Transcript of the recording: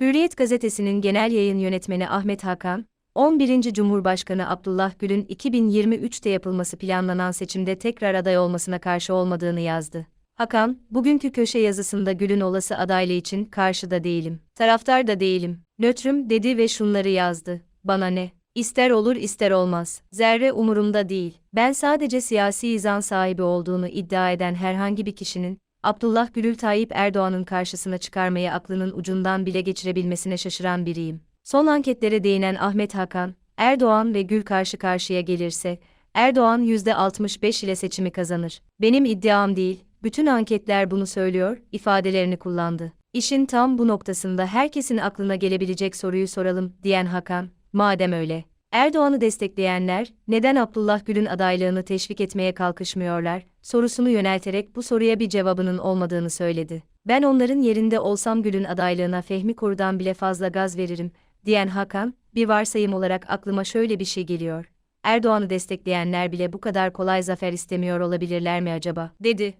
Hürriyet gazetesinin genel yayın yönetmeni Ahmet Hakan, 11. Cumhurbaşkanı Abdullah Gül'ün 2023'te yapılması planlanan seçimde tekrar aday olmasına karşı olmadığını yazdı. Hakan, bugünkü köşe yazısında Gül'ün olası adaylığı için karşıda değilim, taraftar da değilim, nötrüm dedi ve şunları yazdı. Bana ne? İster olur ister olmaz. Zerre umurumda değil. Ben sadece siyasi izan sahibi olduğunu iddia eden herhangi bir kişinin, Abdullah Gülül Tayyip Erdoğan'ın karşısına çıkarmayı aklının ucundan bile geçirebilmesine şaşıran biriyim. Son anketlere değinen Ahmet Hakan, Erdoğan ve Gül karşı karşıya gelirse, Erdoğan %65 ile seçimi kazanır. Benim iddiam değil, bütün anketler bunu söylüyor, ifadelerini kullandı. İşin tam bu noktasında herkesin aklına gelebilecek soruyu soralım, diyen Hakan, madem öyle, Erdoğan'ı destekleyenler, neden Abdullah Gül'ün adaylığını teşvik etmeye kalkışmıyorlar, sorusunu yönelterek bu soruya bir cevabının olmadığını söyledi. Ben onların yerinde olsam Gül'ün adaylığına Fehmi Koru'dan bile fazla gaz veririm, diyen Hakan, bir varsayım olarak aklıma şöyle bir şey geliyor. Erdoğan'ı destekleyenler bile bu kadar kolay zafer istemiyor olabilirler mi acaba, dedi.